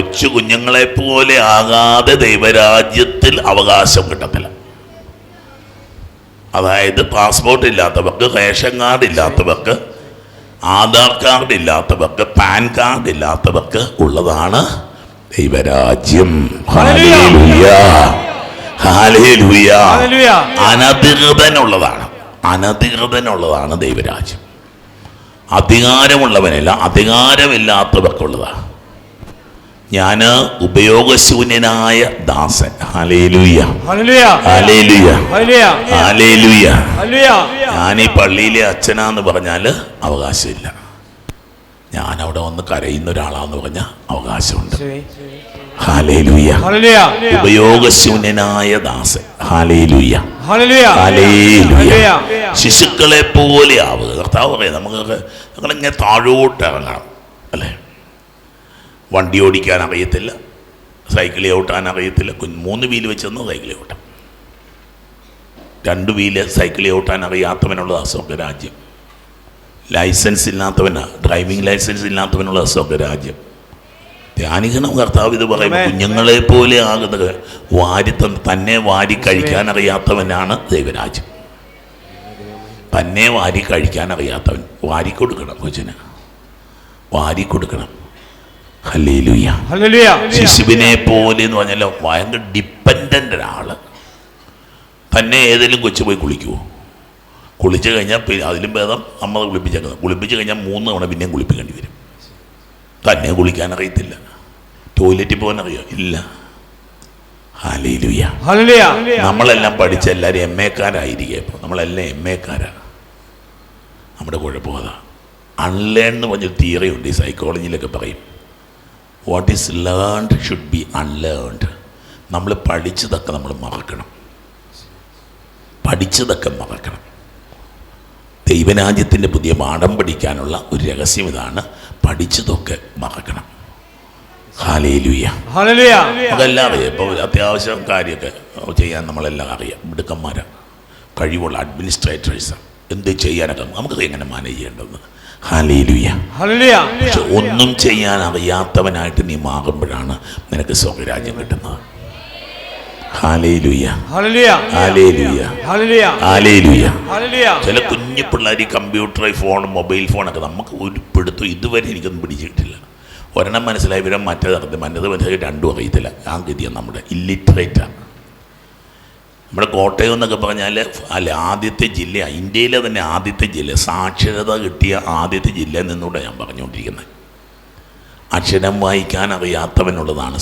കൊച്ചു കുഞ്ഞുങ്ങളെ പോലെ ആകാതെ ദൈവരാജ്യത്തിൽ അവകാശം കിട്ടത്തില്ല. അതായത് പാസ്പോർട്ട് ഇല്ലാത്തവർക്ക് റേഷൻ കാർഡ് ഇല്ലാത്തവർക്ക് ആധാർ കാർഡ് ഇല്ലാത്തവർക്ക് പാൻ കാർഡ് ഇല്ലാത്തവർക്ക് ഉള്ളതാണ് ദൈവരാജ്യം. അനധികൃതനുള്ളതാണ്. അനധികൃതനുള്ളതാണ് ദൈവരാജ്യം. അധികാരമുള്ളവനല്ല അധികാരമില്ലാത്തവർക്കുള്ളതാണ്. ഞാൻ ഉപയോഗശൂന്യനായ ദാസൻ. ഞാൻ ഈ പള്ളിയിലെ അച്ഛനാന്ന് പറഞ്ഞാൽ അവകാശമില്ല. ഞാൻ അവിടെ വന്ന് കരയുന്ന ഒരാളാന്ന് പറഞ്ഞ അവകാശമുണ്ട്. ഉപയോഗശൂന്യനായ ദാസൻ. ശിശുക്കളെ പോലെ ആവുക. കർത്താവ് പറയാം നമുക്ക് ഞങ്ങളിങ്ങനെ താഴോട്ട് ഇറങ്ങണം. അല്ലേ? വണ്ടി ഓടിക്കാൻ അറിയത്തില്ല. സൈക്കിൾ ചവിട്ടാൻ അറിയത്തില്ല. കുഞ്ഞ് മൂന്ന് വീൽ വെച്ചെന്ന് സൈക്കിൾ ചവിട്ടാം. രണ്ട് വീൽ സൈക്കിൾ ചവിട്ടാൻ അറിയാത്തവനുള്ള അസുഖ രാജ്യം. ലൈസൻസ് ഇല്ലാത്തവനാ ഡ്രൈവിംഗ് ലൈസൻസ് ഇല്ലാത്തവനുള്ള അസുഖ രാജ്യം. ധ്യാനിക്കണം കർത്താവ് ഇത് പറയും. കുഞ്ഞുങ്ങളെ പോലെ ആകുന്ന വാരി തന്നെ വാരി കഴിക്കാൻ അറിയാത്തവനാണ് ദൈവരാജ്യം. തന്നെ വാരി കഴിക്കാൻ അറിയാത്തവൻ. വാരി കൊടുക്കണം കൊച്ചിന്. വാരി കൊടുക്കണം. ശിശുവിനെ പോലെ എന്ന് പറഞ്ഞാൽ ഭയങ്കര ഡിപ്പെൻഡന്റ് ഒരാൾ. തന്നെ ഏതെങ്കിലും കൊച്ചു പോയി കുളിക്കുമോ കുളിച്ച് കഴിഞ്ഞാൽ പിന്നെ അതിലും ഭേദം അമ്മ കുളിപ്പിച്ചേക്കുന്നത്. കുളിപ്പിച്ച് കഴിഞ്ഞാൽ മൂന്ന് തവണ പിന്നെയും കുളിപ്പിക്കേണ്ടി വരും. തന്നെ കുളിക്കാൻ അറിയത്തില്ല. ടോയ്ലറ്റിൽ പോകാൻ അറിയോ? ഇല്ല. നമ്മളെല്ലാം പഠിച്ച എല്ലാവരും എം എക്കാരായിരിക്കുക ഇപ്പോൾ നമ്മളെല്ലാം എം എക്കാരാണ് നമ്മുടെ കുഴപ്പം അതാ. അൺലേൺ എന്ന് പറഞ്ഞൊരു തിയറി ഉണ്ട്. ഈ സൈക്കോളജിയിലൊക്കെ പറയും. What is learned should be unlearned നമ്മൾ പഠിച്ചതൊക്കെ നമ്മൾ മറക്കണം. പഠിച്ചതൊക്കെ മറക്കണം. ദൈവരാജ്യത്തിന്റെ പുതിയ പാഠം പഠിക്കാനുള്ള ഒരു രഹസ്യം ഇതാണ് പഠിച്ചതൊക്കെ മറക്കണം. അതല്ലാതെ ഹല്ലേലൂയ. അതെല്ലാം അറിയാം ഇപ്പോൾ അത്യാവശ്യം കാര്യമൊക്കെ ചെയ്യാൻ നമ്മളെല്ലാം അറിയാം. മിടുക്കന്മാരാണ് കഴിവുള്ള അഡ്മിനിസ്ട്രേറ്റേഴ്സാണ് എന്ത് ചെയ്യാനൊക്കെ നമുക്ക് എങ്ങനെ മാനേജ് ചെയ്യേണ്ടതെന്ന്. പക്ഷെ ഒന്നും ചെയ്യാൻ അറിയാത്തവനായിട്ട് നീ മാറുമ്പോഴാണ് നിനക്ക് സ്വർഗരാജ്യം കിട്ടുന്നത്. ചില കുഞ്ഞു പിള്ളേർ കമ്പ്യൂട്ടർ ഫോൺ മൊബൈൽ ഫോണൊക്കെ നമുക്ക് ഒരു പിടുത്തം ഇതുവരെ എനിക്കൊന്നും പിടിച്ചിട്ടില്ല. ഒരെണ്ണം മനസ്സിലായി വിവരം മറ്റേ നടത്തി മറ്റേത് മനസ്സിലായി രണ്ടും അറിയത്തില്ല. ആ ഗതിയാണ് നമ്മുടെ ഇല്ലിറ്ററേറ്റാണ് നമ്മുടെ കോട്ടയം എന്നൊക്കെ പറഞ്ഞാൽ അല്ല ആദ്യത്തെ ജില്ല ഇന്ത്യയിലെ തന്നെ ആദ്യത്തെ ജില്ല സാക്ഷരത കിട്ടിയ ആദ്യത്തെ ജില്ല നിന്നൂടെ ഞാൻ പറഞ്ഞുകൊണ്ടിരിക്കുന്നത്. അക്ഷരം വായിക്കാൻ അറിയാത്തവനുള്ളതാണ്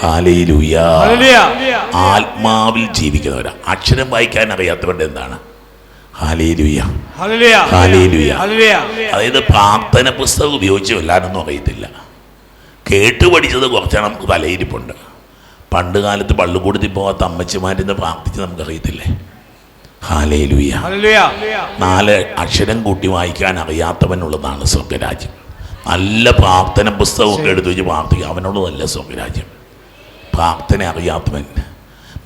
ഹല്ലേലൂയ. ആത്മാവിൽ ജീവിക്കുന്നവരാ. അക്ഷരം വായിക്കാൻ അറിയാത്തവരുടെ എന്താണ്. അതായത് പ്രാർത്ഥന പുസ്തകം ഉപയോഗിച്ച് വല്ലാനൊന്നും അറിയത്തില്ല. കേട്ട് പഠിച്ചത് കുറച്ചെണ്ണം തലയിരിപ്പുണ്ട്. പണ്ട് കാലത്ത് പള്ളിക്കൂടത്തിൽ പോകാത്ത അമ്മച്ചിമാരിന്ന് പ്രാർത്ഥിച്ച് നമുക്കറിയത്തില്ലേ? ഹാലേലുയ. ഹല്ലേലൂയ. നാല് അക്ഷരം കൂട്ടി വായിക്കാൻ അറിയാത്തവനുള്ളതാണ് സ്വർഗരാജ്യം. നല്ല പ്രാർത്ഥന പുസ്തകമൊക്കെ എടുത്തു വെച്ച് പ്രാർത്ഥിക്കുക അവനുള്ളതല്ല സ്വർഗരാജ്യം. പ്രാർത്ഥന അറിയാത്തവൻ.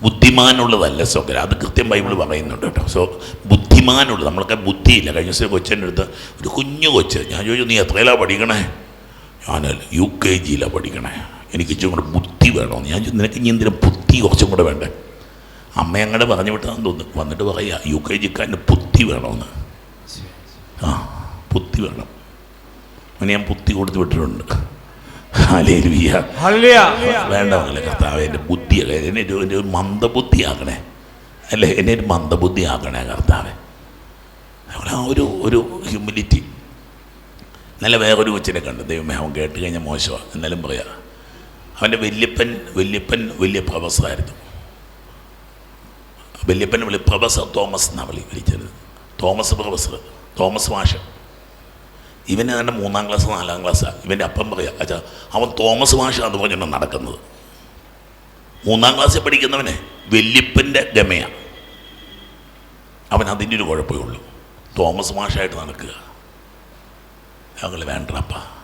ബുദ്ധിമാനുള്ളതല്ല സ്വകര അത് കൃത്യം ബൈബിൾ പറയുന്നുണ്ട് കേട്ടോ. സോ ബുദ്ധിമാനുള്ളത്. നമ്മളൊക്കെ ബുദ്ധിയില്ല. കഴിഞ്ഞ ദിവസം കൊച്ചന്റെ അടുത്ത് ഒരു കുഞ്ഞു കൊച്ച് ഞാൻ ചോദിച്ചു നീ എത്രയിലാണ് പഠിക്കണേ? ഞാനല്ല യു കെ ജിയിലാണ് പഠിക്കണേ. എനിക്ക് ഇച്ചിരി കൂടെ ബുദ്ധി വേണോ? ഞാൻ നിനക്ക് ഇനി എന്തിനും ബുദ്ധി കുറച്ചും കൂടെ വേണ്ടേ? അമ്മ അങ്ങോട്ട് പറഞ്ഞു വിട്ടാന്ന് തോന്നുന്നു. വന്നിട്ട് പറയാ യു കെ ജിക്കാരന്റെ ബുദ്ധി വേണമെന്ന് ആ ബുദ്ധി വേണം. അങ്ങനെ ഞാൻ ബുദ്ധി കൊടുത്ത് വിട്ടിട്ടുണ്ട്. വേണ്ട മകളെ കർത്താവ് എന്റെ ബുദ്ധിയൊക്കെ എന്നെ ഒരു ഒരു മന്ദബുദ്ധിയാക്കണേ അല്ലേ? എന്നെ ഒരു മന്ദബുദ്ധിയാക്കണേ കർത്താവ്. ആ ഒരു ഒരു ഹ്യൂമിലിറ്റി ഇന്നലെ വേറൊരു കൊച്ചിനെ കണ്ടു. ദൈവമേ അവൻ കേട്ട് കഴിഞ്ഞാൽ മോശമാണ് എന്നാലും പറയാം അവന്റെ വല്യപ്പൻ വല്യപ്പൻ വലിയ പ്രൊഫസറായിരുന്നു വല്യപ്പൻ വിളി പ്രൊഫസർ തോമസ് എന്നാണ് വിളി വിളിച്ചത്. തോമസ് പ്രൊഫസർ തോമസ് മാഷ്. ഇവന് തന്നെ മൂന്നാം ക്ലാസ് നാലാം ക്ലാസ്സാണ് ഇവന്റെ അപ്പം പറയാം അച്ഛാ അവൻ തോമസ് മാഷ അത് പറഞ്ഞാണ് നടക്കുന്നത്. മൂന്നാം ക്ലാസ്സിൽ പഠിക്കുന്നവനെ വല്യപ്പന്റെ ഗമയാണ് അവൻ അതിന്റെ ഒരു കുഴപ്പമേ ഉള്ളൂ. തോമസ് മാഷായിട്ട് നടക്കുക. ഞങ്ങൾ വേണ്ടപ്പ.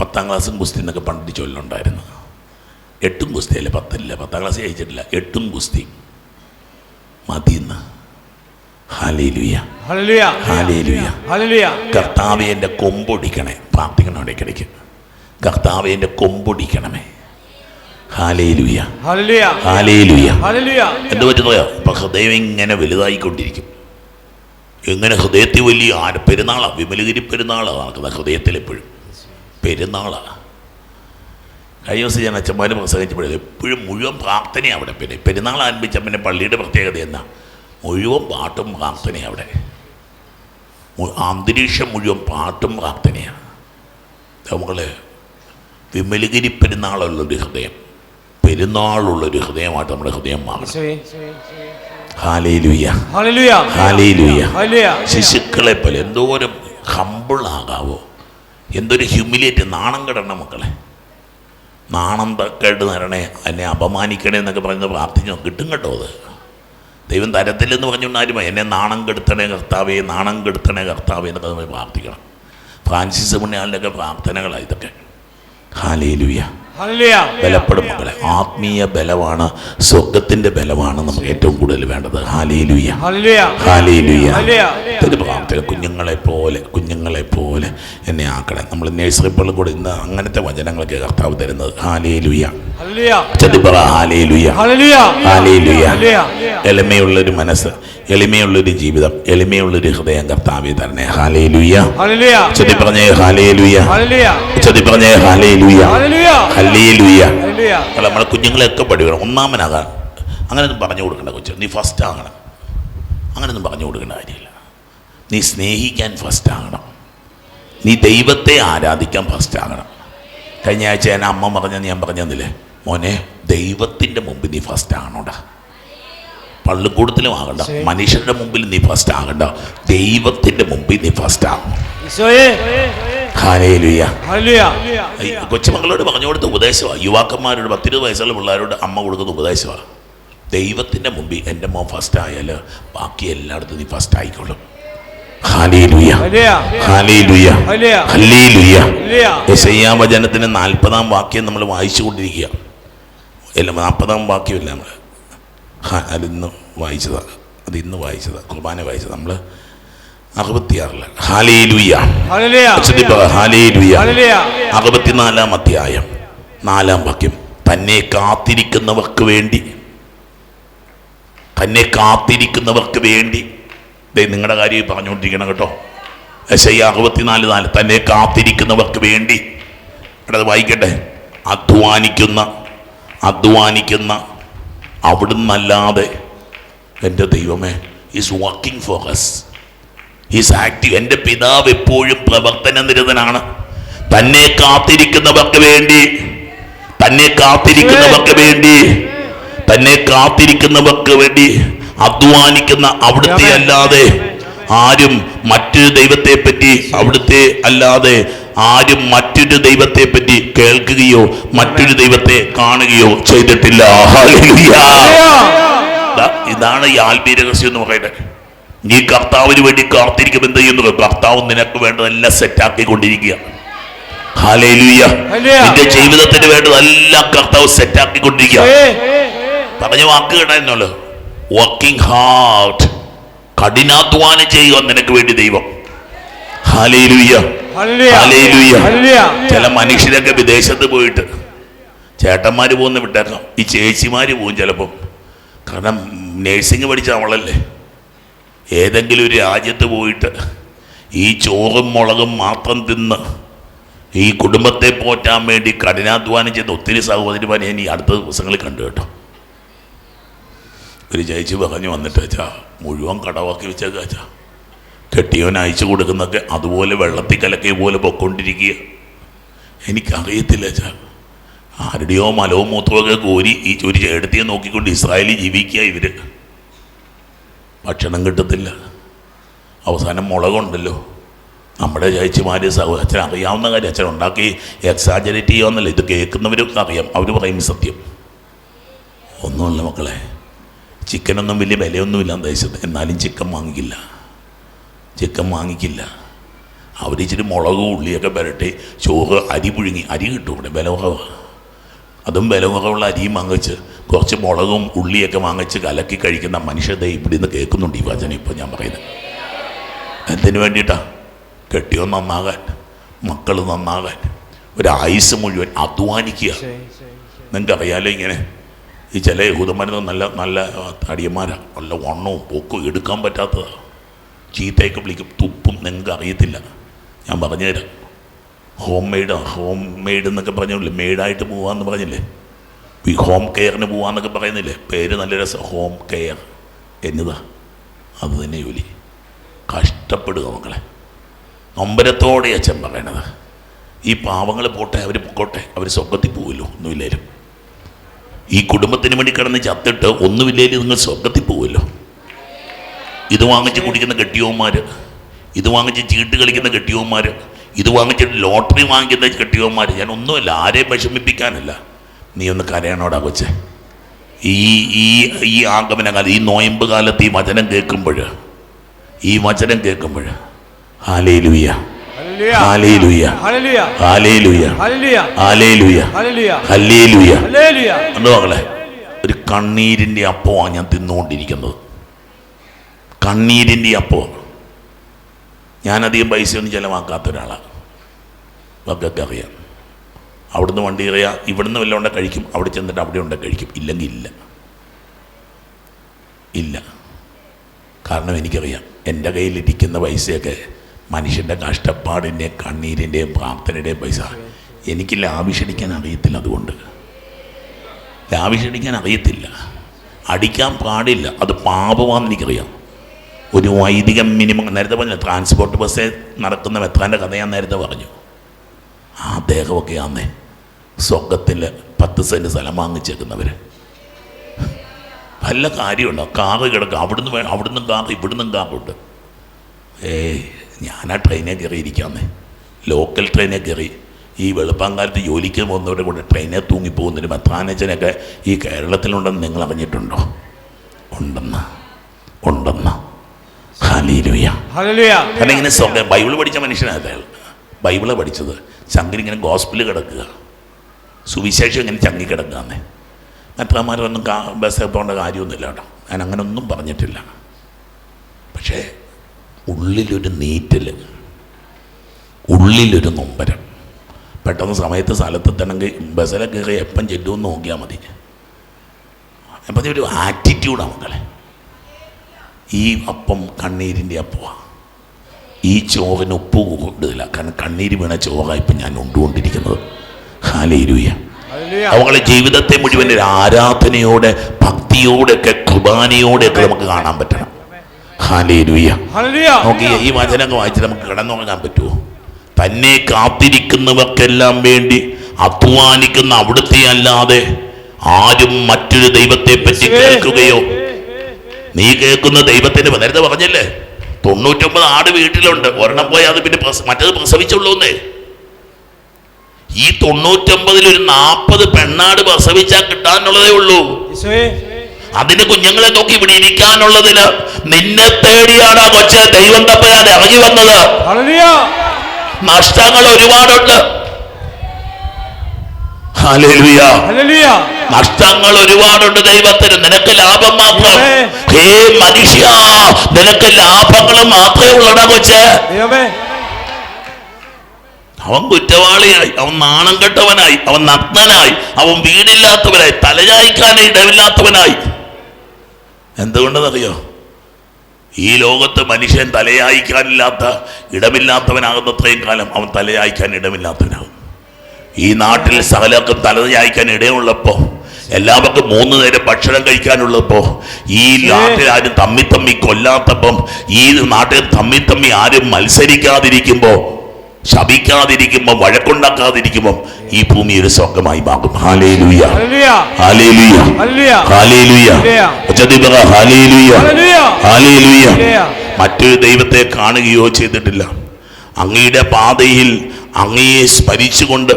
പത്താം ക്ലാസ്സും ഗുസ്തി എന്നൊക്കെ പണ്ട് ചൊല്ലുണ്ടായിരുന്നു. എട്ടും ഗുസ്തി അല്ലേ പത്തല്ല പത്താം ക്ലാസ് ജയിച്ചിട്ടില്ല. എട്ടും ഗുസ്തി. മതിയെന്ന്. Hallelujah hallelujah. ഹല്ലേലൂയ. കർത്താവെ എന്റെ കൊമ്പൊടിക്കണേ. പ്രാർത്ഥിക്കണം ഇടയ്ക്കിടയ്ക്ക് കർത്താവെ എന്റെ കൊമ്പൊടിക്കണമേ. എന്ത് പറ്റുന്നോ ഇപ്പം ഹൃദയം ഇങ്ങനെ വലുതായിക്കൊണ്ടിരിക്കും. ഇങ്ങനെ ഹൃദയത്തിൽ വലിയ ആര പെരുന്നാളാണ് വിമലഗിരി പെരുന്നാളാണ് നടക്കുന്നത് ഹൃദയത്തിൽ എപ്പോഴും പെരുന്നാളാണ്. കഴിഞ്ഞ ദിവസം ഞാൻ അച്ഛന്മാർ പ്രസംഗിച്ചപ്പോഴേ എപ്പോഴും മുഴുവൻ പ്രാർത്ഥനയാണ് അവിടെ. പിന്നെ പെരുന്നാൾ ആരംഭിച്ച പിന്നെ പള്ളിയുടെ പ്രത്യേകത എന്നാ. മുഴുവൻ പാട്ടും പ്രാർത്ഥനയാണ് അവിടെ. അന്തരീക്ഷം മുഴുവൻ പാട്ടും പ്രാർത്ഥനയാണ് നമ്മൾ വിമലഗിരി പെരുന്നാളുള്ളൊരു ഹൃദയം. പെരുന്നാളുള്ളൊരു ഹൃദയമായിട്ട് നമ്മുടെ ഹൃദയം മാറും ശിശുക്കളെ പോലെ എന്തോരം ഹമ്പിളാകാവോ എന്തൊരു ഹ്യൂമിലിയേറ്റ് നാണം കെടണം മക്കളെ. നാണം കേട്ട് തരണേ എന്നെ അപമാനിക്കണേ എന്നൊക്കെ പറയുന്നത് പ്രാർത്ഥിച്ചു? കിട്ടും കേട്ടോ അത്. ദൈവം തരത്തില്ലെന്ന് പറഞ്ഞുകൊണ്ട് ആരും എന്നെ നാണം കെടുത്തണേ കർത്താവേ നാണം കെടുത്തണേ കർത്താവേ എന്നൊക്കെ നമ്മൾ പ്രാർത്ഥിക്കണം. ഫ്രാൻസിസ് പുണ്യാളിന്റെയൊക്കെ പ്രാർത്ഥനകളാണ് ഇതൊക്കെ. ഹാലേലുയ്യ ബലപ്പെടും മക്കളെ ആത്മീയ ബലമാണ് സ്വർഗത്തിന്റെ ബലമാണ് നമുക്ക് ഏറ്റവും കൂടുതൽ വേണ്ടത് ഒരു കുഞ്ഞുങ്ങളെ പോലെ കുഞ്ഞുങ്ങളെ പോലെ എന്നെ ആക്കണേ നമ്മൾ നേഴ്സറി പള്ളിൽ കൂടെ ഇന്ന് അങ്ങനത്തെ വചനങ്ങളൊക്കെ കർത്താവ് തരുന്നത് ഹല്ലേലൂയ എളിമയുള്ളൊരു മനസ്സ് എളിമയുള്ളൊരു ജീവിതം എളിമയുള്ളൊരു ഹൃദയം കർത്താവ് ഹാലേലുയ്യ ഹല്ലേലൂയ ചെത്തി പറഞ്ഞേ ഹല്ലേലൂയ ചെത്തി പറഞ്ഞേ ഹല്ലേലൂയ അല്ല നമ്മളെ കുഞ്ഞുങ്ങളെയൊക്കെ പഠിക്കണം ഒന്നാമനാകാൻ അങ്ങനെയൊന്നും പറഞ്ഞു കൊടുക്കേണ്ട കൊച്ചു നീ ഫസ്റ്റ് ആകണം. അങ്ങനെയൊന്നും പറഞ്ഞു കൊടുക്കേണ്ട കാര്യമില്ല. നീ സ്നേഹിക്കാൻ ഫസ്റ്റ് ആകണം. നീ ദൈവത്തെ ആരാധിക്കാൻ ഫസ്റ്റ് ആകണം. കഴിഞ്ഞ ആഴ്ച എന്നെ അമ്മ പറഞ്ഞെന്ന് ഞാൻ പറഞ്ഞെന്നില്ലേ? മോനെ ദൈവത്തിന്റെ മുമ്പിൽ നീ ഫസ്റ്റ് ആകണോടാ. പള്ളിക്കൂടത്തിലും ആകണ്ട. മനുഷ്യരുടെ മുമ്പിൽ നീ ഫസ്റ്റ് ആകണ്ട. ദൈവത്തിന്റെ മുമ്പിൽ നീ ഫസ്റ്റ് ആകണം. കൊച്ചുമക്കളോട് പറഞ്ഞു കൊടുത്ത ഉപദേശമാണ് യുവാക്കന്മാരോട് പത്തിരുപത് വയസ്സുള്ള പിള്ളേരോട് അമ്മ കൊടുക്കുന്ന ഉപദേശമാണ് ദൈവത്തിന്റെ മുമ്പിൽ എന്റെ മോൻ ഫസ്റ്റ് ആയാൽ ബാക്കി എല്ലായിടത്തും നീ ഫസ്റ്റ് ആയിക്കോളും. യശയ്യാവചനത്തിന് നാൽപ്പതാം വാക്യം നമ്മൾ വായിച്ചു കൊണ്ടിരിക്കുക അല്ല നാൽപ്പതാം വാക്യമല്ല നമ്മൾ അതിന്ന് വായിച്ചതാണ് അത് ഇന്ന് വായിച്ചതാണ് കുർബാന വായിച്ചത് നമ്മൾ അറുപത്തിനാലാം അധ്യായം. നാലാം വാക്യം. തന്നെ കാത്തിരിക്കുന്നവർക്ക് വേണ്ടി. തന്നെ കാത്തിരിക്കുന്നവർക്ക് വേണ്ടി. നിങ്ങളുടെ കാര്യം പറഞ്ഞുകൊണ്ടിരിക്കണം കേട്ടോ. എസ്ഐ അറുപത്തിനാല് നാല്. തന്നെ കാത്തിരിക്കുന്നവർക്ക് വേണ്ടി. ഇവിടെ വായിക്കട്ടെ. അധ്വാനിക്കുന്ന അധ്വാനിക്കുന്ന അവിടുന്നല്ലാതെ എന്റെ ദൈവമേ is working for us is active എന്റെ പിതാവ് എപ്പോഴും പ്രവർത്തന നിരതനാണ്. തന്നെ കാത്തിരിക്കുന്നവർക്ക് വേണ്ടി. തന്നെ കാത്തിരിക്കുന്നവർക്ക് വേണ്ടി. തന്നെ കാത്തിരിക്കുന്നവർക്ക് വേണ്ടി അധ്വാനിക്കുന്ന അവിടുത്തെ അല്ലാതെ ആരും മറ്റൊരു ദൈവത്തെ പറ്റി അവിടുത്തെ അല്ലാതെ ആരും മറ്റൊരു ദൈവത്തെ പറ്റി കേൾക്കുകയോ മറ്റൊരു ദൈവത്തെ കാണുകയോ ചെയ്തിട്ടില്ല. ഇതാണ് ഈ ആത്മീയ രഹസ്യം എന്ന് പറയുന്നത്. നീ കർത്താവിന് വേണ്ടി കാത്തിരിക്കും എന്ത് ചെയ്യുന്നു? കർത്താവ് നിനക്ക് വേണ്ടതെല്ലാം സെറ്റാക്കി കൊണ്ടിരിക്കുക. നിന്റെ ജീവിതത്തിന് വേണ്ടതെല്ലാം കർത്താവ് സെറ്റാക്കി കൊണ്ടിരിക്കുക പറഞ്ഞ വാക്ക് കേട്ടായിരുന്നല്ലോ വർക്കിംഗ് ഹാർഡ് കഠിനാധ്വാനം ചെയ്യുക നിനക്ക് വേണ്ടി ദൈവം. ചില മനുഷ്യരൊക്കെ വിദേശത്ത് പോയിട്ട് ചേട്ടന്മാര് പോകുന്ന വിട്ടേക്കാം ഈ ചേച്ചിമാര് പോകും ചിലപ്പം. കാരണം നേഴ്സിംഗ് പഠിച്ച അവളല്ലേ. ഏതെങ്കിലും ഒരു രാജ്യത്ത് പോയിട്ട് ഈ ചോറും മുളകും മാത്രം തിന്ന് ഈ കുടുംബത്തെ പോറ്റാൻ വേണ്ടി കഠിനാധ്വാനം ചെയ്ത ഒത്തിരി സഹോദരിമാരെ ഈ അടുത്ത ദിവസങ്ങളിൽ കണ്ടു കേട്ടോ. ഒരു ചേച്ചി പറഞ്ഞു വന്നിട്ട് വെച്ചാ മുഴുവൻ കടവാക്കി വെച്ചേക്കാ വെച്ചാ കെട്ടിയവൻ അയച്ചു കൊടുക്കുന്നൊക്കെ അതുപോലെ വെള്ളത്തിൽ കലക്കിയ പോലെ പൊക്കൊണ്ടിരിക്കുക. എനിക്കറിയത്തില്ല ചാ ആരുടെയോ മലവും മൂത്രമൊക്കെ കോരി ഈ ഒരു ചേട്ടത്തിയെ നോക്കിക്കൊണ്ട് ഇസ്രായേലിൽ ജീവിക്കുക ഇവർ. ഭക്ഷണം കിട്ടത്തില്ല. അവസാനം മുളകുണ്ടല്ലോ. നമ്മുടെ ചേച്ചിമാർ അച്ഛൻ അറിയാവുന്ന കാര്യം അച്ഛൻ ഉണ്ടാക്കി എക്സാജറേറ്റ് ചെയ്യുമെന്നല്ല ഇത് കേൾക്കുന്നവരൊക്കെ അറിയാം. അവർ പറയും സത്യം. ഒന്നുമില്ല മക്കളെ ചിക്കനൊന്നും വലിയ വിലയൊന്നുമില്ല ദേശത്ത്. എന്നാലും ചിക്കൻ വാങ്ങിക്കില്ല. ചിക്കൻ വാങ്ങിക്കില്ല. ഇച്ചിരി മുളകും ഉള്ളിയൊക്കെ പുരട്ടി ചോറ് അരി പുഴുങ്ങി. അരി കിട്ടും ഇവിടെ വില കുറവാണ് അതും വില കുറവുള്ള അരിയും വാങ്ങിച്ച് കുറച്ച് മുളകും ഉള്ളിയൊക്കെ വാങ്ങിച്ച് കലക്കി കഴിക്കുന്ന മനുഷ്യത ഇവിടെ നിന്ന് കേൾക്കുന്നുണ്ട് ഈ വചനം ഇപ്പോൾ ഞാൻ പറയുന്നത്. എന്തിനു വേണ്ടിയിട്ടാണ് കെട്ടിയോ നന്നാകാൻ മക്കൾ നന്നാകാൻ ഒരു ആയുസ് മുഴുവൻ അധ്വാനിക്കുക. നിങ്ങൾക്കറിയാലോ ഇങ്ങനെ ഈ ചില യഹൂദന്മാരൊന്നും നല്ല നല്ല അടിയന്മാരാണ് നല്ല വണ്ണവും പൊക്കും എടുക്കാൻ പറ്റാത്തതാണ് ചീത്തയൊക്കെ വിളിക്കും തുപ്പും നിങ്ങൾക്ക് അറിയത്തില്ല ഞാൻ പറഞ്ഞുതരാം. ഹോം മെയ്ഡ് ഹോം മെയ്ഡ് എന്നൊക്കെ പറഞ്ഞില്ലേ? മെയ്ഡായിട്ട് പോവാന്ന് പറഞ്ഞില്ലേ? ഈ ഹോം കെയറിന് പോവാന്നൊക്കെ പറയുന്നില്ലേ? പേര് നല്ല രസം ഹോം കെയർ എന്നതാ. അത് തന്നെ ജോലി. കഷ്ടപ്പെടുക മക്കളെ. നൊമ്പരത്തോടെ അച്ഛൻ പറയണത്. ഈ പാവങ്ങൾ പോട്ടെ അവർ പൊക്കോട്ടെ അവർ സ്വർഗത്തിൽ പോവുമല്ലോ ഒന്നുമില്ലേലും. ഈ കുടുംബത്തിന് വേണ്ടി കിടന്ന് ചത്തിട്ട് ഒന്നുമില്ലേലും നിങ്ങൾ സ്വർഗത്തിൽ പോവുമല്ലോ ഇത് വാങ്ങിച്ച് കുടിക്കുന്ന കെട്ടിയോന്മാർ ഇത് വാങ്ങിച്ച് ചീട്ട് കളിക്കുന്ന കെട്ടിയോന്മാർ ഇത് വാങ്ങിച്ചിട്ട് ലോട്ടറി വാങ്ങിക്കുന്ന കെട്ടിയോന്മാർ ഞാൻ ഒന്നുമില്ല ആരെയും വിഷമിപ്പിക്കാനല്ല. നീ ഒന്ന് കരയണോടാ കൊച്ചെ. ഈ ഈ ഈ ആഗമന കാലം ഈ നോയമ്പ് കാലത്ത് ഈ വചനം കേൾക്കുമ്പോൾ ഈ വചനം കേൾക്കുമ്പോൾ ഹാലേ എന്താ മകളെ ഒരു കണ്ണീരിന്റെ അപ്പമാണ് ഞാൻ തിന്നുകൊണ്ടിരിക്കുന്നത്. കണ്ണീരിന്റെ അപ്പം ഞാനധികം പൈസയൊന്നും ചിലവാക്കാത്ത ഒരാളാണ്. അറിയാം അവിടുന്ന് വണ്ടി കയറിയാൽ ഇവിടുന്ന് വല്ലതും ഉണ്ടെ കഴിക്കും. അവിടെ ചെന്നിട്ട് അവിടെ ഉണ്ടെ കഴിക്കും. ഇല്ലെങ്കിൽ ഇല്ല. ഇല്ല. കാരണം എനിക്കറിയാം എന്റെ കയ്യിലിരിക്കുന്ന പൈസയൊക്കെ മനുഷ്യന്റെ കഷ്ടപ്പാടിന്റെയും കണ്ണീരിന്റെയും പ്രാർത്ഥനയുടെയും പൈസ. എനിക്ക് ലാവിഷടിക്കാൻ അറിയത്തില്ല അതുകൊണ്ട്. ലാവിഷടിക്കാൻ അറിയത്തില്ല. അടിക്കാൻ പാടില്ല. അത് പാപമാണെന്ന് എനിക്കറിയാം. ഒരു വൈദിക മിനിമം നേരത്തെ പറഞ്ഞു ട്രാൻസ്പോർട്ട് ബസ് നടക്കുന്ന മെത്രാന്റെ കഥ ഞാൻ നേരത്തെ പറഞ്ഞു. ആ അദ്ദേഹമൊക്കെ ആന്നേ സ്വർഗത്തിൽ പത്ത് സെന്റ് സ്ഥലം വാങ്ങിച്ചേക്കുന്നവർ നല്ല കാര്യമുണ്ടോ? കാറ് കിടക്കുക അവിടുന്ന് അവിടുന്ന് കാറ് ഇവിടുന്നും കാറുണ്ട്. ഏയ് ഞാൻ ആ ട്രെയിനിൽ കയറി ഇരിക്കാന്നേ. ലോക്കൽ ട്രെയിനിൽ കയറി. ഈ വെളുപ്പാങ്കാലത്ത് ജോലിക്ക് പോകുന്നവരുടെ കൂടെ ട്രെയിനിൽ തൂങ്ങിപ്പോകുന്നൊരു മെത്രാനച്ചനൊക്കെ ഈ കേരളത്തിലുണ്ടെന്ന് നിങ്ങൾ അറിഞ്ഞിട്ടുണ്ടോ? ഉണ്ടെന്ന് ഉണ്ടെന്ന്. കാരണം ഇങ്ങനെ ബൈബിൾ പഠിച്ച മനുഷ്യനാണ് അയാൾ ബൈബിൾ പഠിച്ചത്. ചങ്കിൽ ഇങ്ങനെ ഗോസ്പിൽ കിടക്കുക. സുവിശേഷം ഇങ്ങനെ ചങ്ങി കിടക്കുകയെന്നേ മെത്രമാരൊന്നും കാ ബസ് പോകേണ്ട കാര്യമൊന്നുമില്ല കേട്ടോ. ഞാൻ അങ്ങനെ ഒന്നും പറഞ്ഞിട്ടില്ല. പക്ഷേ ഉള്ളിലൊരു നീറ്റൽ ഉള്ളിലൊരു നൊമ്പരം. പെട്ടെന്ന് സമയത്ത് സ്ഥലത്തെത്തണമെങ്കിൽ ബസ്സിലൊക്കെ കയറി എപ്പം ചെല്ലുമെന്ന് നോക്കിയാൽ മതി. അപ്പം ഒരു ആറ്റിറ്റ്യൂഡാണ് മക്കളെ. ഈ അപ്പം കണ്ണീരിന്റെ അപ്പമാണ് ഈ ചോവന് ഉപ്പ് കൂടുതല. കാരണം കണ്ണീര് വീണ ചോവ ഇപ്പം ഞാൻ ഉണ്ടുകൊണ്ടിരിക്കുന്നത്. ഹാലേരുയ അവങ്ങളെ ജീവിതത്തെ മുഴുവൻ ഒരു ആരാധനയോടെ ഭക്തിയോടെയൊക്കെ കുർബാനയോടെയൊക്കെ നമുക്ക് കാണാൻ പറ്റണം. ഹാലേരുയ നോക്കി ഈ വചനങ്ങൾ വായിച്ച് നമുക്ക് കിടന്നുറങ്ങാൻ പറ്റുമോ തന്നെ കാത്തിരിക്കുന്നവർക്കെല്ലാം വേണ്ടി അധ്വാനിക്കുന്ന അവിടുത്തെ അല്ലാതെ ആരും മറ്റൊരു ദൈവത്തെ പറ്റി കേൾക്കുകയോ നീ കേൾക്കുന്ന ദൈവത്തിന്റെ നേരത്തെ പറഞ്ഞല്ലേ? തൊണ്ണൂറ്റൊമ്പത് ആട് വീട്ടിലുണ്ട്. ഒരെണ്ണം പോയാൽ അത് പിന്നെ മറ്റത് പ്രസവിച്ചുള്ളൂന്നേ. ഈ തൊണ്ണൂറ്റൊമ്പതിൽ ഒരു നാൽപ്പത് പെണ്ണാട് പ്രസവിച്ചാൽ കിട്ടാനുള്ളതേ ഉള്ളൂ. അതിന് കുഞ്ഞുങ്ങളെ നോക്കി ഇവിടെ ഇരിക്കാനുള്ളതിന് നിന്നെ തേടിയാണ് ആ കൊച്ച് ദൈവം തപ്പയാൻ ഇറങ്ങി വന്നത്. നഷ്ടങ്ങൾ ഒരുപാടുണ്ട്. നഷ്ടങ്ങൾ ഒരുപാടുണ്ട് ദൈവത്തിന്. നിനക്ക് ലാഭം മാത്രം. ഹേ മനുഷ്യ നിനക്ക് ലാഭങ്ങൾ മാത്രമേ ഉള്ളടാ കൊച്ച്. അവൻ കുറ്റവാളിയായി. അവൻ നാണം കെട്ടവനായി. അവൻ നഗ്നനായി. അവൻ വീടില്ലാത്തവനായി. തലചായ്ക്കാൻ ഇടമില്ലാത്തവനായി എന്തുകൊണ്ടെന്നറിയോ? ഈ ലോകത്ത് മനുഷ്യൻ തലയായിക്കാനില്ലാത്ത ഇടമില്ലാത്തവനാകുന്നത്രയും കാലം അവൻ തലയായിക്കാൻ ഇടമില്ലാത്തവനാകും ഈ നാട്ടിൽ സകലർക്കും തലയായിക്കാൻ ഇടയുള്ളപ്പോൾ എല്ലാവർക്കും മൂന്ന് നേരം ഭക്ഷണം കഴിക്കാനുള്ളപ്പോൾ ഈ നാട്ടിൽ ആരും തമ്മി തമ്മി കൊല്ലാത്തപ്പം ഈ നാട്ടിൽ തമ്മി തമ്മി ആരും മത്സരിക്കാതിരിക്കുമ്പോൾ ശപിക്കാതിരിക്കുമ്പോൾ വഴക്കുണ്ടാക്കാതിരിക്കുമ്പോൾ ഈ ഭൂമി ഒരു സ്വർഗമായി hallelujah hallelujah hallelujah hallelujah hallelujah മറ്റൊരു ദൈവത്തെ കാണുകയോ ചെയ്തിട്ടില്ല. അങ്ങയുടെ പാതയിൽ അങ്ങയെ സ്മരിച്ചുകൊണ്ട്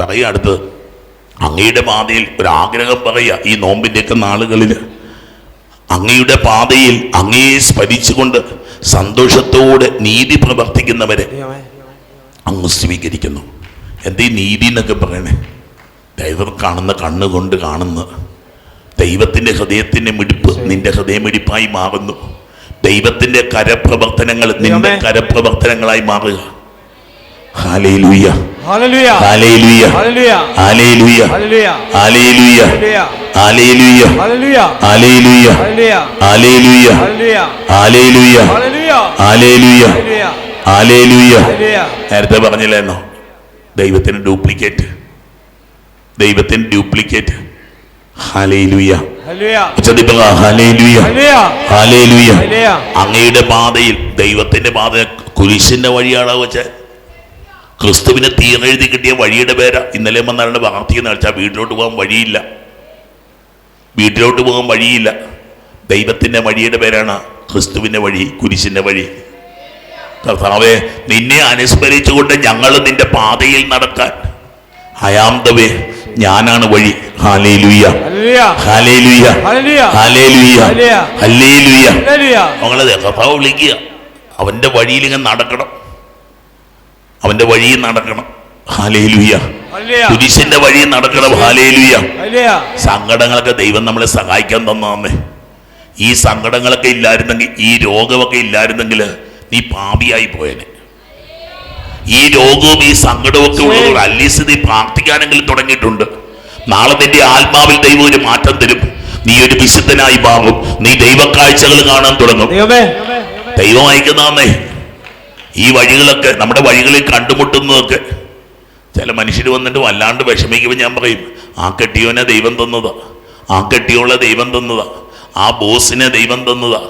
പറയുക അടുത്ത് അങ്ങയുടെ പാതയിൽ ഒരു ആഗ്രഹം പറയുക ഈ നോമ്പിന്റെയൊക്കെ നാളുകളിൽ. അങ്ങയുടെ പാതയിൽ അങ്ങയെ സ്മരിച്ചുകൊണ്ട് സന്തോഷത്തോടെ നീതി പ്രവർത്തിക്കുന്നവരെ അങ്ങ് സ്വീകരിക്കുന്നു. എന്തേ നീതി എന്നൊക്കെ പറയണേ? ദൈവം കാണുന്ന കണ്ണുകൊണ്ട് കാണുന്ന ദൈവത്തിന്റെ ഹൃദയത്തിന്റെ മിടിപ്പ് നിന്റെ ഹൃദയമിടിപ്പായി മാറുന്നു. ദൈവത്തിന്റെ കരപ്രവർത്തനങ്ങൾ നിന്റെ. കരപ്രവർത്തനങ്ങളായി മാറുക. ഹാലേലൂയ. നേരത്തെ പറഞ്ഞില്ലായിരുന്നോ ദൈവത്തിന് ഡ്യൂപ്ലിക്കേറ്റ് ദൈവത്തിന് ഡ്യൂപ്ലിക്കേറ്റ് അങ്ങയുടെ പാതയിൽ ദൈവത്തിന്റെ പാത കുരിശിന്റെ വഴിയാണോ വെച്ചാൽ ക്രിസ്തുവിനെ തീരെഴുതി കിട്ടിയ വഴിയുടെ പേരാ. ഇന്നലെ വന്നാണ് പ്രാർത്ഥിക്കുന്ന വെച്ചാൽ വീട്ടിലോട്ട് പോകാൻ വഴിയില്ല. വീട്ടിലോട്ട് പോകാൻ വഴിയില്ല. ദൈവത്തിന്റെ വഴിയുടെ പേരാണ് ക്രിസ്തുവിന്റെ വഴി കുരിശിന്റെ വഴി. കർത്താവെ നിന്നെ അനുസ്മരിച്ചുകൊണ്ട് ഞങ്ങൾ നിന്റെ പാതയിൽ നടക്കാൻ. അയാം ദ വേ ഞാനാണ് വഴി. അവന്റെ വഴിയിൽ ഇങ്ങനെ നടക്കണം. അവന്റെ വഴിയിൽ നടക്കണം. ഹാലേലുയ്യ കുരിശിന്റെ വഴി നടക്കണം. ഹാലേലുയ്യ സങ്കടങ്ങളൊക്കെ ദൈവം നമ്മളെ സഹായിക്കാൻ തന്നേ ഈ സങ്കടങ്ങളൊക്കെ ഇല്ലായിരുന്നെങ്കിൽ ഈ രോഗമൊക്കെ ഇല്ലായിരുന്നെങ്കിൽ നീ പാപിയായി പോയനെ. ഈ രോഗവും ഈ സങ്കടവും ഒക്കെ ഉള്ളത് അല്ലീസ് നീ പ്രാർത്ഥിക്കാനെങ്കിലും തുടങ്ങിയിട്ടുണ്ട്. നാളെ നിന്റെ ആത്മാവിൽ ദൈവം ഒരു മാറ്റം തരും. നീ ഒരു വിശുദ്ധനായി മാറും. നീ ദൈവക്കാഴ്ചകൾ കാണാൻ തുടങ്ങും. ദൈവം അയക്കുന്നതാന്നേ ഈ വഴികളൊക്കെ നമ്മുടെ വഴികളിൽ കണ്ടുമുട്ടുന്നതൊക്കെ. ചില മനുഷ്യർ വന്നിട്ട് വല്ലാണ്ട് വിഷമിക്കുമ്പോൾ ഞാൻ പറയും ആ കെട്ടിയോനെ ദൈവം തന്നതാ. ആ കെട്ടിയോളെ ദൈവം തന്നതാ. ആ ബോസിനെ ദൈവം തന്നതാ.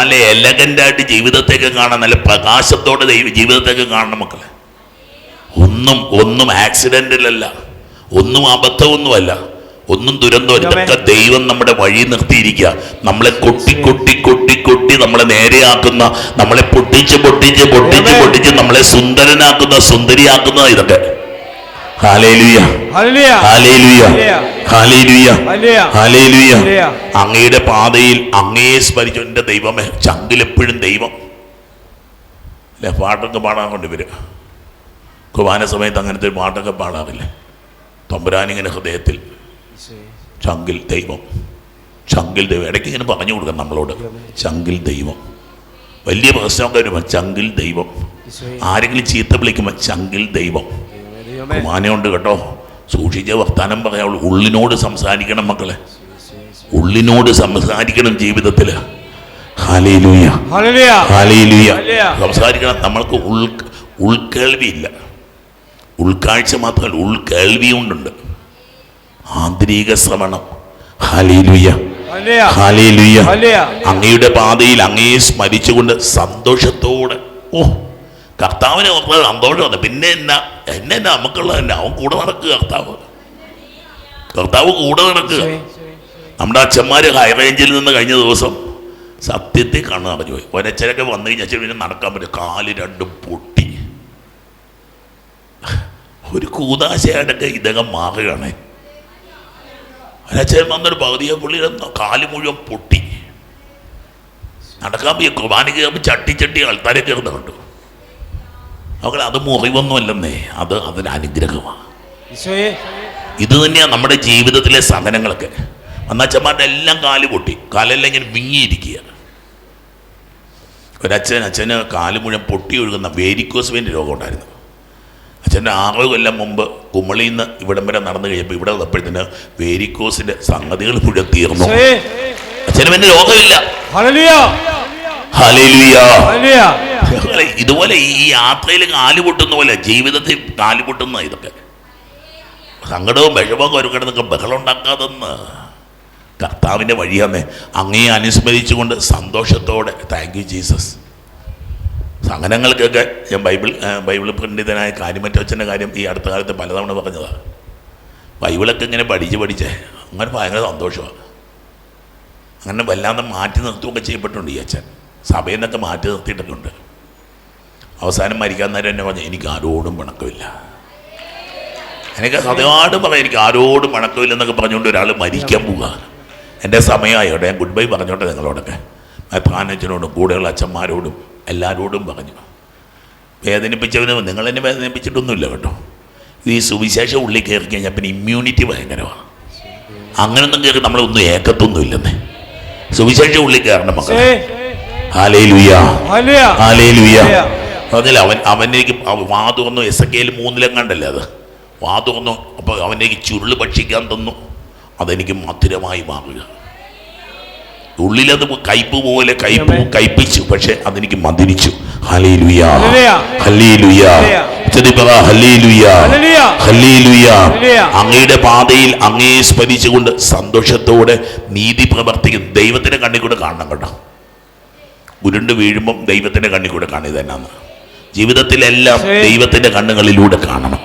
നല്ല എലഗന്റ് ആയിട്ട് ജീവിതത്തേക്ക് കാണാൻ നല്ല പ്രകാശത്തോടെ ദൈവ ജീവിതത്തേക്ക് കാണണം മക്കളെ. ഒന്നും ഒന്നും ആക്സിഡന്റിലല്ല ഒന്നും അബദ്ധമൊന്നുമല്ല. ഒന്നും ദുരന്തമല്ല ദൈവം നമ്മുടെ വഴി നിർത്തിയിരിക്കുക. നമ്മളെ കൊട്ടി കൊട്ടി കൊട്ടി കൊട്ടി നമ്മളെ നേരെയാക്കുന്ന നമ്മളെ പൊട്ടിച്ച് പൊട്ടിച്ച് പൊട്ടിച്ച് പൊട്ടിച്ച് നമ്മളെ സുന്ദരനാക്കുന്ന സുന്ദരിയാക്കുന്ന ഇതൊക്കെ. അങ്ങയുടെ പാതയിൽ അങ്ങയെ സ്മരിച്ചു എന്റെ ദൈവമേ ചങ്കിലെപ്പോഴും ദൈവം. അല്ലെ പാട്ടൊക്കെ പാടാൻ കൊണ്ട് കുബാന കുർബാന സമയത്ത് അങ്ങനത്തെ ഒരു പാട്ടൊക്കെ പാടാറില്ലേ? തമ്പുരാനിങ്ങനെ ഹൃദയത്തിൽ. ചങ്കിൽ ദൈവം. ചങ്കിൽ ദൈവം. ഇടയ്ക്ക് ഇങ്ങനെ പറഞ്ഞു കൊടുക്കണം നമ്മളോട്. ചങ്കിൽ ദൈവം. വലിയ പ്രശ്നമൊക്കെ വരുമ്പോൾ ചങ്കിൽ ദൈവം. ആരെങ്കിലും ചീത്ത വിളിക്കുമ്പോൾ ചങ്കിൽ ദൈവം. കുർബാനയുണ്ട് കേട്ടോ സൂക്ഷിച്ച വർത്താനം പറയാവുള്ളൂ ഉള്ളിനോട് സംസാരിക്കണം മക്കളെ. ഉള്ളിനോട് സംസാരിക്കണം ജീവിതത്തിൽ. സംസാരിക്കണം. നമ്മൾക്ക് ഉൾ ഉൾക്കേൾവിയില്ല ഉൾക്കാഴ്ച മാത്രമല്ല ഉൾക്കേൾവിയും കൊണ്ടുണ്ട് ആന്തരിക ശ്രവണം. ഹാലേലൂയ ഹാലേലൂയ അങ്ങയുടെ പാതയിൽ അങ്ങയെ സ്മരിച്ചുകൊണ്ട് സന്തോഷത്തോടെ ഓ കർത്താവിനെ ഓർത്ത സന്തോഷമാണ് പിന്നെ എന്നാ? എന്നെ എന്നാ? നമുക്കുള്ളത് തന്നെ അവൻ കൂടെ നടക്കുക കർത്താവ്. കർത്താവ് കൂടെ നടക്കുക നമ്മുടെ അച്ഛന്മാർ ഹൈ റേഞ്ചിൽ നിന്ന് കഴിഞ്ഞ ദിവസം സത്യത്തെ കണ്ണു നിറഞ്ഞു പോയി. ഒരച്ഛനൊക്കെ വന്നു കഴിഞ്ഞാൽ പിന്നെ നടക്കാൻ പറ്റും കാൽ രണ്ടും പൊട്ടി. ഒരു കൂതാശയായിട്ടൊക്കെ ഇദ്ദേഹം മാറുകയാണ്. ഒരച്ഛൻ വന്നൊരു പകുതിയെ പുള്ളി കാൽ മുഴുവൻ പൊട്ടി. നടക്കാൻ പോയി കുർബാനയ്ക്ക് കയറുമ്പോൾ ചട്ടി ചട്ടി ആൾക്കാരെ കയറുന്ന കണ്ടു. അവൾ അത് മുറിവൊന്നുമല്ലെന്നേ അത് അതിന് അനുഗ്രഹമാണ് ഇത് തന്നെയാണ് നമ്മുടെ ജീവിതത്തിലെ സഹനങ്ങളൊക്കെ അന്നച്ചന്മാരുടെ എല്ലാം കാൽ പൊട്ടി. കാലെല്ലാം ഇങ്ങനെ വിങ്ങിയിരിക്കുക ഒരച്ഛൻ അച്ഛന് കാൽ മുഴുവൻ പൊട്ടി ഒഴുകുന്ന വേരിക്കോസ് വേണ്ടി രോഗം ഉണ്ടായിരുന്നു. അച്ഛന്റെ ആറ് കൊല്ലം മുമ്പ് കുമളിയിൽ നിന്ന് ഇവിടം വരെ നടന്നു കഴിയുമ്പോൾ ഇവിടെ വന്നപ്പോഴത്തേന് വേരിക്കോസിന്റെ സംഗതികൾ മുഴുവൻ തീർന്നു. അച്ഛന് പിന്നെ രോഗമില്ല ഇതുപോലെ ഈ യാത്രയിൽ കാൽ പൊട്ടുന്ന പോലെ ജീവിതത്തിൽ കാൽ പൊട്ടുന്ന ഇതൊക്കെ. സങ്കടവും വിഷമവും ഒരു കിടന്നൊക്കെ ബഹളം ഉണ്ടാക്കാതെന്ന്. കർത്താവിന്റെ വഴിയാന്ന് അങ്ങയെ അനുസ്മരിച്ചുകൊണ്ട് സന്തോഷത്തോടെ താങ്ക് യു ജീസസ് സഹനങ്ങൾക്കൊക്കെ ഞാൻ ബൈബിൾ ബൈബിൾ പണ്ഡിതനായ കാര്യമറ്റച്ഛന്റെ കാര്യം ഈ അടുത്ത കാലത്ത് പലതവണ പറഞ്ഞതാണ്. ബൈബിളൊക്കെ ഇങ്ങനെ പഠിച്ച് പഠിച്ചേ അങ്ങനെ ഭയങ്കര സന്തോഷമാണ് അങ്ങനെ വല്ലാതെ മാറ്റി നിർത്തുകയൊക്കെ ചെയ്യപ്പെട്ടുണ്ട് ഈ അച്ഛൻ. സഭയിൽ നിന്നൊക്കെ മാറ്റി നിർത്തിയിട്ടൊക്കെ ഉണ്ട് അവസാനം മരിക്കാൻ നേരം എന്നെ പറഞ്ഞു എനിക്ക് ആരോടും പിണക്കമില്ല. എനിക്ക് സത്യമായിട്ട് പറയാം എനിക്ക് ആരോടും പിണക്കമില്ലെന്നൊക്കെ പറഞ്ഞുകൊണ്ട് ഒരാൾ മരിക്കാൻ പോവുക. എന്റെ സമയമായോട്ടെ ഞാൻ ഗുഡ് ബൈ പറഞ്ഞോട്ടെ നിങ്ങളോടൊക്കെ. മെത്രാനച്ചനോടും കൂടെയുള്ള അച്ഛന്മാരോടും എല്ലാവരോടും പറഞ്ഞു. വേദനിപ്പിച്ചവന് നിങ്ങൾ എന്നെ വേദനിപ്പിച്ചിട്ടൊന്നുമില്ല കേട്ടോ. ഈ സുവിശേഷം ഉള്ളിൽ കയറി കഴിഞ്ഞാൽ പിന്നെ ഇമ്മ്യൂണിറ്റി ഭയങ്കരമാണ്. അങ്ങനൊന്നും കയറി നമ്മളൊന്നും ഏക്കത്തൊന്നും ഇല്ലെന്നേ സുവിശേഷം ഉള്ളിൽ കയറണം മക്കളെ. പറഞ്ഞില്ല അവൻ അവനേക്ക് അവ- വാ തുറന്നു എസ് കെയിൽ മൂന്നിലും കണ്ടല്ലേ അത്? വാ തുറന്നു അപ്പോൾ അവനേക്ക് ചുരുൾ ഭക്ഷിക്കാൻ തന്നു. അതെനിക്ക് മധുരമായി മാറുക. ഉള്ളിലത് കയ്പ് പോലെ കയ്പ് കയ്പിച്ചു. പക്ഷെ അതെനിക്ക് മന്ദിരിച്ചു. അങ്ങയുടെ പാതയിൽ അങ്ങയെ സ്മരിച്ചുകൊണ്ട് സന്തോഷത്തോടെ നീതി പ്രവർത്തിക്കും ദൈവത്തിന്റെ കണ്ണിൽ കൂടെ കാണണം കേട്ടോ. ഉരുണ്ട് വീഴുമ്പം ദൈവത്തിന്റെ കണ്ണിൽ കൂടെ കാണുക തന്നെയാണ് ജീവിതത്തിലെല്ലാം ദൈവത്തിന്റെ കണ്ണുകളിലൂടെ കാണണം.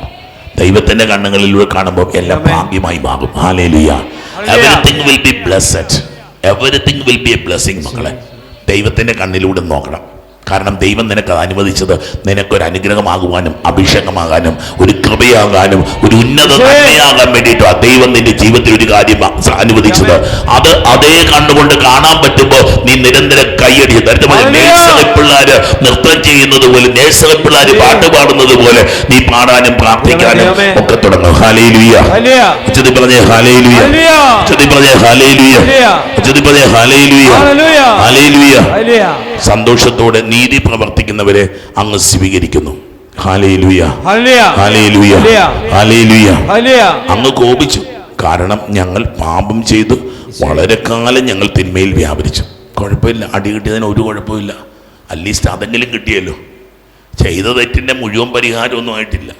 ദൈവത്തിന്റെ കണ്ണുകളിലൂടെ കാണുമ്പോൾ എല്ലാം ഭാഗ്യമായി മാറും. Hallelujah. Everything will be blessed everything will be a blessing മക്കളെ. ദൈവത്തിന്റെ കണ്ണിലൂടെ നോക്കണം. കാരണം ദൈവം നിനക്ക് അനുവദിച്ചത് നിനക്കൊരു അനുഗ്രഹമാകുവാനും അഭിഷേകമാകാനും ഒരു കൃപയാകാനും ഒരു ഉന്നത. നന്മയാകാൻ വേണ്ടിയിട്ടാണ് ദൈവം നിന്റെ ജീവിതത്തിൽ ഒരു കാര്യം അനുവദിച്ചത്. അത്. അതേ കണ്ണുകൊണ്ട് കാണാൻ പറ്റുമ്പോൾ നീ നിരന്തരം കൈയടി. നേഴ്സറി പിള്ളേര് നൃത്തം ചെയ്യുന്നത് പോലെ നേഴ്സറി പിള്ളേര് പാട്ട് പാടുന്നത് പോലെ നീ പാടാനും പ്രാർത്ഥിക്കാനും. ഒക്കെ തുടങ്ങും. ഹാലേലുയ ഉച്ചതി പറഞ്ഞേ ഹാലേലുയ ഉച്ചതി പറഞ്ഞേ ഹാലേലുയ ഉച്ചതി പറഞ്ഞേ ഹാലേലുയ ഹല്ലേലൂയ. സന്തോഷത്തോടെ നീതി പ്രവർത്തിക്കുന്നവരെ അങ്ങ് സ്വീകരിക്കുന്നു. അങ്ങ് കോപിച്ചു. കാരണം ഞങ്ങൾ പാപം ചെയ്തു. വളരെ കാലം ഞങ്ങൾ തിന്മയിൽ വ്യാപരിച്ചു. കുഴപ്പമില്ല. അടി കിട്ടിയതിന് ഒരു കുഴപ്പമില്ല. അറ്റ്ലീസ്റ്റ് അതെങ്കിലും കിട്ടിയല്ലോ. ചെയ്ത തെറ്റിന്റെ മുഴുവൻ പരിഹാരമൊന്നും ആയിട്ടില്ല.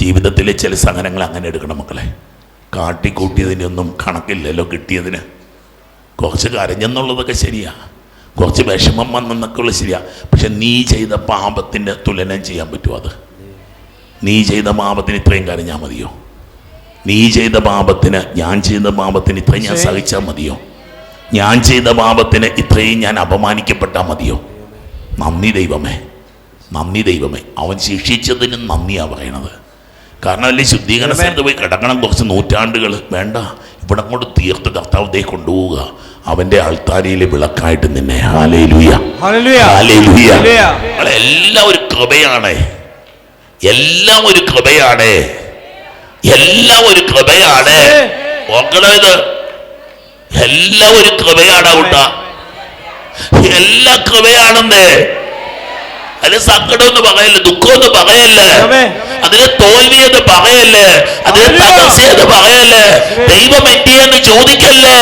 ജീവിതത്തിലെ ചില സഹനങ്ങൾ അങ്ങനെ എടുക്കണം മക്കളെ. കാട്ടിക്കൂട്ടിയതിനൊന്നും കണക്കില്ലല്ലോ കിട്ടിയതിന്. കുറച്ച് കരഞ്ഞെന്നുള്ളതൊക്കെ ശരിയാ. കുറച്ച് വിഷമം വന്നെന്നൊക്കെ ഉള്ളത് ശരിയാ. പക്ഷെ നീ ചെയ്ത പാപത്തിന്റെ തുലനം ചെയ്യാൻ പറ്റുമോ അത്? നീ ചെയ്ത പാപത്തിന് ഇത്രയും കരഞ്ഞാൽ മതിയോ? നീ ചെയ്ത പാപത്തിന് ഞാൻ ചെയ്ത പാപത്തിന് ഇത്രയും ഞാൻ സഹിച്ചാൽ മതിയോ? ഞാൻ ചെയ്ത പാപത്തിന് ഇത്രയും ഞാൻ അപമാനിക്കപ്പെട്ടാൽ മതിയോ? നന്ദി ദൈവമേ. നന്ദി ദൈവമേ. അവൻ ശിക്ഷിച്ചതിന് നന്ദിയാണ് പറയണത്. കാരണം അല്ലേ ശുദ്ധീകരണ സ്ഥലത്ത് പോയി കിടക്കണം കുറച്ച് നൂറ്റാണ്ടുകൾ വേണ്ട. ഇവിടെ കൊണ്ട് തീർത്ത് കർത്താവ് കൊണ്ടുപോവുക. അവന്റെ ആൾത്താരിയിലെ വിളക്കായിട്ട് നിന്നെ. എല്ലാം ഒരു കൃപയാണ്. എല്ലാം ഒരു കൃപയാണ്. എല്ലാം ഒരു കൃപയാണ്. ഓർക്കണം ഇത് എല്ലാം ഒരു കൃപയാണ് കൂട്ട. എല്ലാ കൃപയാണെന്ന്. അതിന് സങ്കടം സങ്കടമൊന്നും പറയല്ല ദുഃഖമൊന്നും പറയല്ലേ? ആമേൻ. അതിന് തോൽവി എന്ന് പറയല്ലേ? അതിന് തകർച്ച എന്ന് പറയല്ലേ? ദൈവം എത്തിയെന്ന് ചോദിക്കല്ലേ?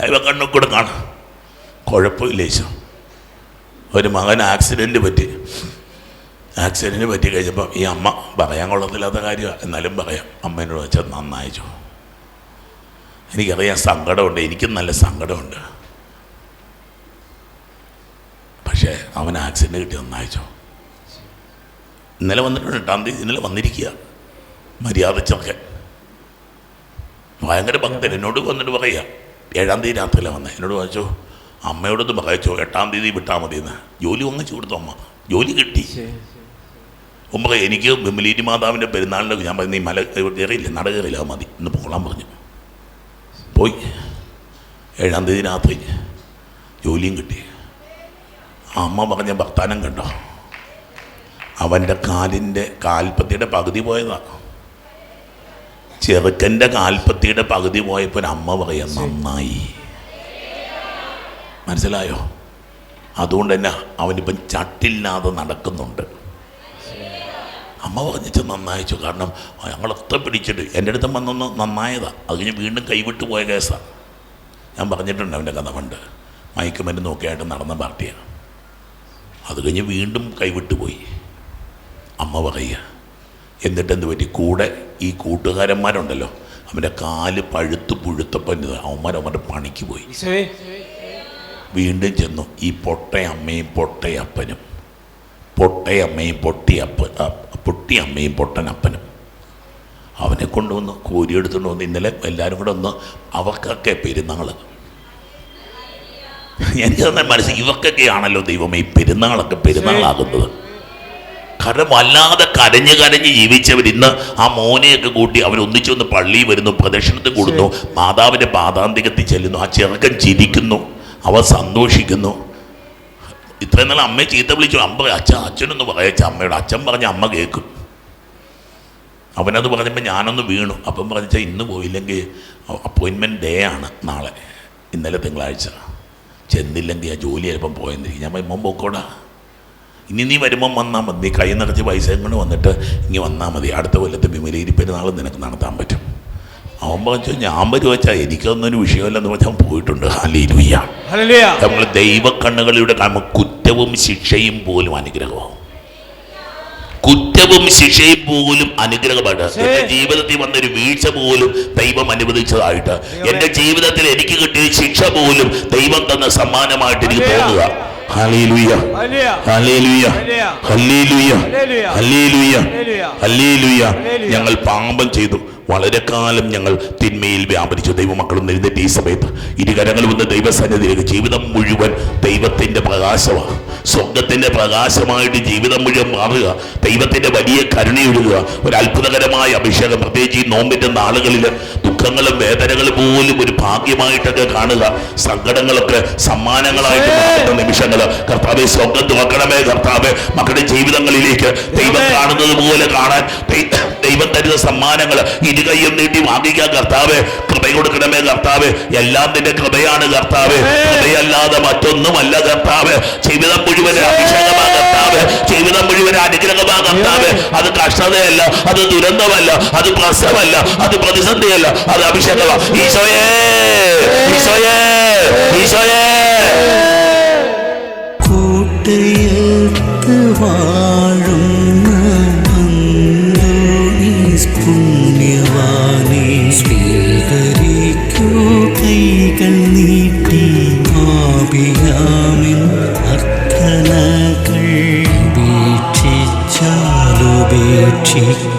ദൈവം കണ്ണു കൂടെ കാണാം. കുഴപ്പമില്ല ഈശോ. ഒരു മകൻ ആക്സിഡന്റ് പറ്റി. ആക്സിഡന്റ് പറ്റി കഴിഞ്ഞപ്പോൾ ഈ അമ്മ പറയാൻ കൊള്ളത്തില്ലാത്ത കാര്യമാണ് എന്നാലും പറയാം. അമ്മേനോട് വെച്ചാൽ നന്നായിച്ചു എനിക്കറിയാം സങ്കടമുണ്ട്. എനിക്കും നല്ല സങ്കടമുണ്ട്. പക്ഷേ അവൻ ആക്സിഡന്റ് കിട്ടി നന്നായിച്ചു ഇന്നലെ വന്നിട്ടുണ്ട്. എട്ടാം തീയതി ഇന്നലെ വന്നിരിക്കുക. മര്യാദച്ചൊക്കെ. ഭയങ്കര ഭക്തൻ. എന്നോട് വന്നിട്ട് പറയുക ഏഴാം തീയതി രാത്രിയിലാണ് വന്നത് എന്നോട് വായിച്ചു അമ്മയോടൊന്ന് പറയച്ചോ എട്ടാം തീയതി വിട്ടാൽ മതിയെന്ന്. ജോലി വാങ്ങിച്ചു കൊടുത്തു അമ്മ? ജോലി കിട്ടി. ഉമ്മ എനിക്ക് ബിമലീരി മാതാവിന്റെ പെരുന്നാളിന്റെ ഞാൻ പറഞ്ഞു നീ മല കയറിയില്ല നട കയറിയില്ല മതി. ഇന്ന് പോകണം പറഞ്ഞു. പോയി. ഏഴാം തീയതി രാത്രി ജോലിയും കിട്ടി. അമ്മ പറഞ്ഞ വർത്താനം കണ്ടോ? അവന്റെ കാലിന്റെ കാൽപ്പത്തിയുടെ പകുതി പോയതാണ് ചെറുക്കന്റെ കാൽപ്പത്തിയുടെ പകുതി പോയപ്പോൾ അമ്മ പറയാം നന്നായി. മനസ്സിലായോ? അതുകൊണ്ട് തന്നെ അവനിപ്പം ചട്ടില്ലാതെ നടക്കുന്നുണ്ട്. അമ്മ പറഞ്ഞിട്ട് നന്നായിച്ചു കാരണം ഞങ്ങളൊക്കെ പിടിച്ചിട്ട് എന്റെ അടുത്ത് വന്നൊന്ന് നന്നായതാണ് അത് കഴിഞ്ഞ് വീണ്ടും കൈവിട്ട് പോയ കേസാണ് ഞാൻ പറഞ്ഞിട്ടുണ്ട് അവന്റെ കഥ പണ്ട്. മയക്കുമരുന്ന് നോക്കിയായിട്ട് നടന്ന പാർട്ടിയാണ് അത് കഴിഞ്ഞ് വീണ്ടും കൈവിട്ട് പോയി. അമ്മ പറയുക എന്നിട്ട് എന്ത് പറ്റി? കൂടെ ഈ കൂട്ടുകാരന്മാരുണ്ടല്ലോ. അവന്റെ കാൽ പഴുത്ത് പുഴുത്തപ്പം അവന്മാർ അവന്റെ പണിക്ക് പോയി. വീണ്ടും ചെന്നു. ഈ പൊട്ടയമ്മയും പൊട്ടയപ്പനും. പൊട്ടയമ്മയും പൊട്ടിയപ്പ പൊട്ടിയമ്മയും പൊട്ടനപ്പനും. അവനെ കൊണ്ടുവന്ന് കോരി എടുത്തുകൊണ്ട് വന്ന് ഇന്നലെ എല്ലാവരും കൂടെ ഒന്ന് അവർക്കൊക്കെ പെരുന്നാൾ എനിക്ക് തന്നെ മനസ്സിൽ ഇവക്കൊക്കെയാണല്ലോ ദൈവം ഈ പെരുന്നാളൊക്കെ പെരുന്നാളാകുന്നത്. കാരണം വല്ലാതെ കരഞ്ഞ് കരഞ്ഞ് ജീവിച്ചവർ ഇന്ന് ആ മോനെയൊക്കെ കൂട്ടി അവരൊന്നിച്ചു വന്ന് പള്ളിയിൽ വരുന്നു പ്രദക്ഷിണത്തിൽ കൂടുന്നു മാതാവിന്റെ പാതാന്തികത്തിൽ ചെല്ലുന്നു ആ ചെറുക്കൻ ചിരിക്കുന്നു അവ സന്തോഷിക്കുന്നു. ഇത്രയും നാൾ അമ്മയെ ചീത്ത വിളിച്ചു അമ്മ അച്ഛൻ അച്ഛനൊന്ന് പറയച്ച അമ്മയോട് അച്ഛൻ പറഞ്ഞ അമ്മ കേൾക്കും. അവനത് പറഞ്ഞപ്പോൾ ഞാനൊന്ന് വീണു. അപ്പം പറഞ്ഞാൽ ഇന്ന് പോയില്ലെങ്കിൽ അപ്പോയിൻമെന്റ് ഡേ ആണ് നാളെ ഇന്നലെ തിങ്കളാഴ്ച. ചെന്നില്ലെങ്കിൽ ആ ജോലി ചിലപ്പം പോയെന്നിരിക്കും. ഞാൻ മുമ്പ് പോക്കോടാ. ഇനി നീ വരുമ്പം വന്നാൽ മതി. നീ കൈ നിറച്ച് പൈസയും കൊണ്ട് വന്നിട്ട് ഇങ്ങനെ വന്നാൽ മതി. അടുത്ത കൊല്ലത്തെ വിമലേരി പെരുന്നാൾ നിനക്ക് നടത്താൻ പറ്റും. അവൻ പറഞ്ഞു ഞാൻ വരും വെച്ചാൽ എനിക്കൊന്നും ഒരു വിഷയമല്ലെന്ന് പറഞ്ഞാൽ അവൻ പോയിട്ടുണ്ട്. ഹാലിയിലുയ്യ നമ്മൾ ദൈവക്കണ്ണുകളിലൂടെ കാണുമ്പോൾ കുറ്റവും ശിക്ഷയും പോലും അനുഗ്രഹമാവും കുറ്റവും ശിക്ഷയും പോലും അനുഗ്രഹമായിട്ട്. എന്റെ ജീവിതത്തിൽ വന്നൊരു വീഴ്ച പോലും ദൈവം അനുവദിച്ചതായിട്ട്. എന്റെ ജീവിതത്തിൽ എനിക്ക് കിട്ടിയ ശിക്ഷ പോലും ദൈവം തന്ന സമ്മാനമായിട്ട് എനിക്ക് തോന്നുക. ഞങ്ങൾ പാപം ചെയ്തു വളരെ കാലം ഞങ്ങൾ തിന്മയിൽ വ്യാപരിച്ചു ദൈവമക്കളും എഴുന്നേറ്റ് ഈ സമയത്ത് ഇരുകരങ്ങൾ വന്ന് ദൈവസന്നിധിയിലേക്ക് ജീവിതം മുഴുവൻ ദൈവത്തിന്റെ പ്രകാശമാണ് സ്വർഗത്തിന്റെ പ്രകാശമായിട്ട് ജീവിതം മുഴുവൻ മാറുക ദൈവത്തിന്റെ വലിയ കരുണയൊഴുകുക ഒരു അത്ഭുതകരമായ അഭിഷേകം പ്രത്യേകിച്ച് ഈ നോമ്പിന്റെ നാളുകളിൽ ദുഃഖങ്ങളും വേദനകളും പോലും ഒരു ഭാഗ്യമായിട്ടൊക്കെ കാണുക. സങ്കടങ്ങളൊക്കെ സമ്മാനങ്ങളായിട്ട് കാണുന്ന നിമിഷങ്ങൾ കർത്താവെ സ്വർഗം തുറക്കണമേ കർത്താവെ. മക്കളുടെ ജീവിതങ്ങളിലേക്ക് ദൈവം കാണുന്നത് പോലെ കാണാൻ ദൈവം തരുന്ന സമ്മാനങ്ങൾ ഇരുകൈയും നീട്ടി വാങ്ങിക്കാൻ കർത്താവെ. കൃപ കൊടുക്കണമേ കർത്താവെ. എല്ലാം നിന്റെ കൃപയാണ് കർത്താവെ. കൃപയല്ലാതെ മറ്റൊന്നുമല്ല കർത്താവ്. ജീവിതം മുഴുവൻ അഭിഷേകമാ കർത്താവെ. ജീവിതം മുഴുവൻ അനുഗ്രഹമാകർത്താവ് അത് കഷ്ടതയല്ല അത് ദുരന്തമല്ല അത് പ്രസവമല്ല അത് പ്രതിസന്ധിയല്ല അത് അഭിഷേകമാ ഈശോയേ ഈശോയേ ഈശോയേ കൂട്ടയത്ത് വാഴുന്ന അന്തോണീസ് പുണ്യവാനെ സ്വീകരിക്കൂ കൈകൾ നീട്ടി ആപിയാമിൻ അർത്ഥനകൾ വീക്ഷിച്ചാലുപേക്ഷിക്ക